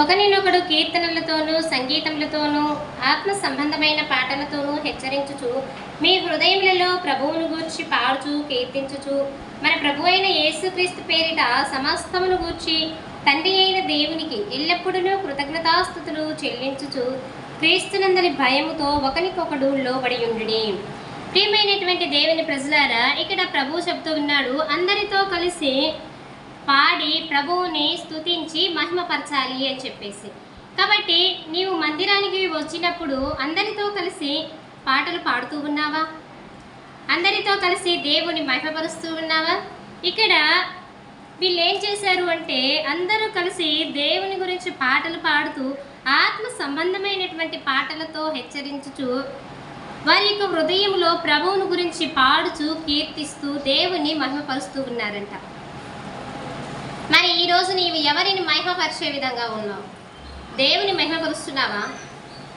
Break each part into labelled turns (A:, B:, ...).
A: ఒకరినొకడు కీర్తనలతోనూ సంగీతములతోనూ ఆత్మ సంబంధమైన పాటలతోనూ హెచ్చరించుచు మీ హృదయములలో ప్రభువును గూర్చి పాడుచు కీర్తించుచు మన ప్రభు అయిన యేసుక్రీస్తు పేరిట సమస్తమును గూర్చి తండ్రి అయిన దేవునికి ఎల్లప్పుడూ కృతజ్ఞతాస్థుతులు చెల్లించుచు క్రీస్తునందరి భయముతో ఒకనికొకడు లోబడి ఉండుడి. ప్రియమైనటువంటి దేవుని ప్రజలారా ఇక్కడ ప్రభువు చెప్తూ ఉన్నాడు అందరితో కలిసి పాడి ప్రభువుని స్తుతించి మహిమపరచాలి అని చెప్పేసి. కాబట్టి నీవు మందిరానికి వచ్చినప్పుడు అందరితో కలిసి పాటలు పాడుతూ ఉన్నావా? అందరితో కలిసి దేవుని మహిమపరుస్తూ ఉన్నావా? ఇక్కడ వీళ్ళు ఏం చేశారు అంటే అందరూ కలిసి దేవుని గురించి పాటలు పాడుతూ ఆత్మ సంబంధమైనటువంటి పాటలతో హెచ్చరించుచు వారి యొక్క హృదయంలో ప్రభువుని గురించి పాడుచు కీర్తిస్తూ దేవుని మహిమపరుస్తూ ఉన్నారంట. ఈరోజు ఈ రోజు నీవు ఎవరిని మహిమపరిచే విధంగా ఉన్నావు? దేవుని మహిమపరుస్తున్నావా?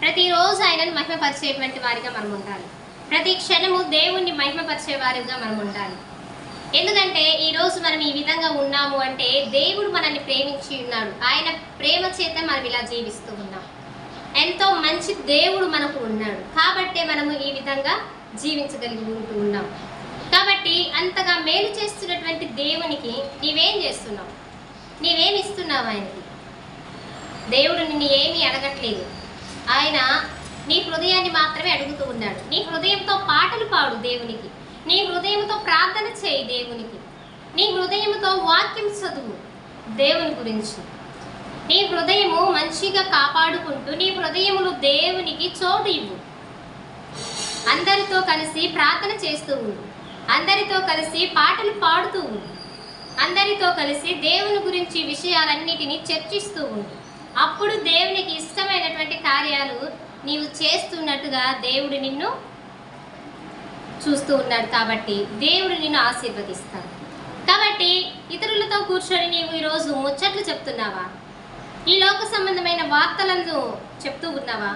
A: ప్రతిరోజు ఆయనను మహిమపరిచేటువంటి వారిగా మనం ఉండాలి ప్రతి క్షణము దేవుణ్ణి మహిమపరిచే వారిగా మనం ఉండాలి ఎందుకంటే ఈరోజు మనం ఈ విధంగా ఉన్నాము అంటే దేవుడు మనల్ని ప్రేమించి ఉన్నాడు. ఆయన ప్రేమ చేత మనం ఇలా జీవిస్తూ ఉన్నాం. ఎంతో మంచి దేవుడు మనకు ఉన్నాడు. కాబట్టే మనము ఈ విధంగా జీవించగలిగి ఉంటూ ఉన్నాం. కాబట్టి అంతగా మేలు చేస్తున్నటువంటి దేవునికి నీవేం చేస్తున్నావు? నీవేమి ఇస్తున్నావు ఆయనకి? దేవుడు నిన్ను ఏమీ అడగట్లేదు. ఆయన నీ హృదయాన్ని మాత్రమే అడుగుతూ ఉన్నాడు. నీ హృదయంతో పాటలు పాడు దేవునికి. నీ హృదయంతో ప్రార్థన చేయి దేవునికి. నీ హృదయంతో వాక్యం చదువు దేవుని గురించి. నీ హృదయము మంచిగా కాపాడుకుంటూ నీ హృదయములు దేవునికి చోటు ఇవ్వు. అందరితో కలిసి ప్రార్థన చేస్తూ ఉండు. అందరితో కలిసి పాటలు పాడుతూ ఉండు. అందరితో కలిసి దేవుని గురించి విషయాలన్నిటినీ చర్చిస్తూ ఉండు. అప్పుడు దేవునికి ఇష్టమైనటువంటి కార్యాలు నీవు చేస్తున్నట్టుగా దేవుడు నిన్ను చూస్తూ ఉన్నాడు కాబట్టి దేవుడు నిన్ను ఆశీర్వదిస్తాడు. కాబట్టి ఇతరులతో కూర్చొని నీవు ఈరోజు ముచ్చట్లు చెప్తున్నావా? ఈ లోక సంబంధమైన వార్తలను చెప్తూ ఉన్నావా?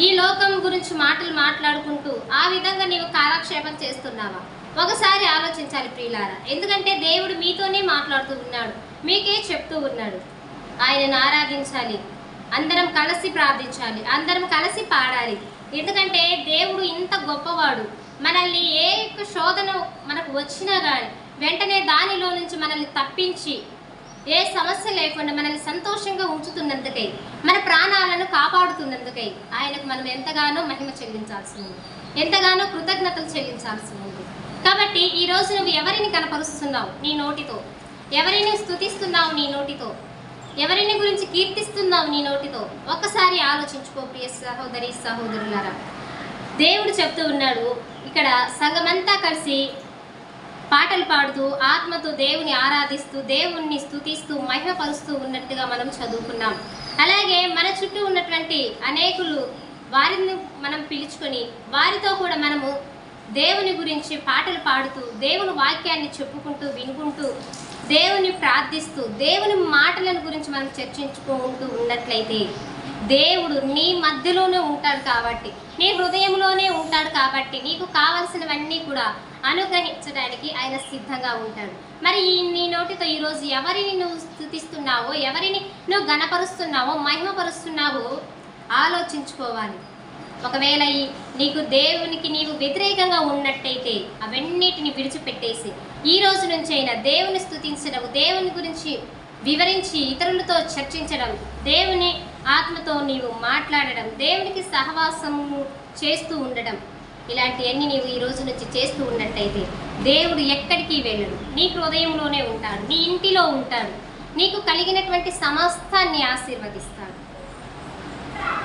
A: ఈ లోకం గురించి మాటలు మాట్లాడుకుంటూ ఆ విధంగా నీవు కాలక్షేపం చేస్తున్నావా? ఒకసారి ఆలోచించాలి ప్రియులారా. ఎందుకంటే దేవుడు మీతోనే మాట్లాడుతూ ఉన్నాడు మీకే చెప్తూ ఉన్నాడు. ఆయనను ఆరాధించాలి. అందరం కలిసి ప్రార్థించాలి. అందరం కలిసి పాడాలి. ఎందుకంటే దేవుడు ఇంత గొప్పవాడు. మనల్ని ఏ యొక్క శోధన మనకు వచ్చినా కానీ వెంటనే దానిలో నుంచి మనల్ని తప్పించి ఏ సమస్య లేకుండా మనల్ని సంతోషంగా ఉంచుతున్నందుకై మన ప్రాణాలను కాపాడుతున్నందుకై ఆయనకు మనం ఎంతగానో మహిమ చెల్లించాల్సి ఉంది. ఎంతగానో కృతజ్ఞతలు చెల్లించాల్సి ఉంది. కాబట్టి ఈ రోజు నువ్వు ఎవరిని కనపరుస్తున్నావు? నీ నోటితో. ఎవరిని స్థుతిస్తున్నావు నీ నోటితో? ఎవరిని గురించి కీర్తిస్తున్నావు నీ నోటితో? ఒక్కసారి ఆలోచించుకో ప్రియ సహోదరి సహోదరులారా. దేవుడు చెప్తూ ఉన్నాడు ఇక్కడ సంఘమంతా కలిసి పాటలు పాడుతూ ఆత్మతో దేవుని ఆరాధిస్తూ దేవుణ్ణి స్థుతిస్తూ మహిమపరుస్తూ ఉన్నట్టుగా మనం చదువుకున్నాం. అలాగే మన చుట్టూ ఉన్నటువంటి అనేకులు వారిని మనం పిలుచుకొని వారితో కూడా మనము దేవుని గురించి పాటలు పాడుతూ దేవుని వాక్యాన్ని చెప్పుకుంటూ వినుకుంటూ దేవుని ప్రార్థిస్తూ దేవుని మాటలను గురించి మనం చర్చించుకుంటూ ఉన్నట్లయితే దేవుడు నీ మధ్యలోనే ఉంటాడు కాబట్టి నీ హృదయంలోనే ఉంటాడు కాబట్టి నీకు కావలసినవన్నీ కూడా అనుగ్రహించడానికి ఆయన సిద్ధంగా ఉంటాడు. మరి ఈ నీ నోటితో ఈరోజు ఎవరిని నువ్వు స్థుతిస్తున్నావో ఎవరిని నువ్వు గణపరుస్తున్నావో మహిమపరుస్తున్నావో ఆలోచించుకోవాలి. ఒకవేళ నీకు దేవునికి నీవు వ్యతిరేకంగా ఉన్నట్టయితే అవన్నిటిని విడిచిపెట్టేసి ఈ రోజు నుంచైనా దేవుని స్థుతించడం దేవుని గురించి వివరించి ఇతరులతో చర్చించడం దేవుని ఆత్మతో నీవు మాట్లాడడం దేవునికి సహవాసము చేస్తూ ఉండడం ఇలాంటివన్నీ నీవు ఈ రోజు నుంచి చేస్తూ ఉన్నట్టయితే దేవుడు ఎక్కడికి వెళ్ళడు. నీ హృదయంలోనే ఉంటాడు నీ ఇంటిలో ఉంటాడు. నీకు కలిగినటువంటి సమస్తాన్ని ఆశీర్వదిస్తాడు.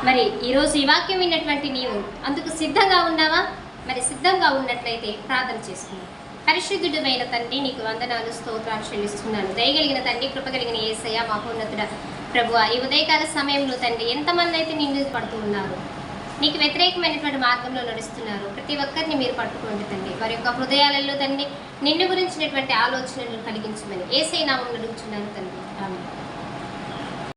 A: మరి ఈరోజు ఈ వాక్యం విన్నటువంటి నీవు అందుకు సిద్ధంగా ఉన్నావా? మరి సిద్ధంగా ఉన్నట్లయితే ప్రార్థన చేసుకుందాం. పరిశుద్ధుడమైన తండ్రి నీకు వందనాలు స్తోత్రాలు చెల్లిస్తున్నాను. దయగలిగిన తండ్రి కృపగలిగిన ఏసయ్య మహోన్నతుడ ప్రభు ఈ ఉదయకాల సమయంలో తండ్రి ఎంతమంది అయితే నిన్ను పడుతూ ఉన్నారు? నీకు వ్యతిరేకమైనటువంటి మార్గంలో నడుస్తున్నారు. ప్రతి ఒక్కరిని మీరు పట్టుకోండి తండ్రి. వారి యొక్క హృదయాలలో తండ్రి నిన్ను గురించినటువంటి ఆలోచనలు కలిగించమని ఏసై నామం నడుగుతున్నాను తండ్రి.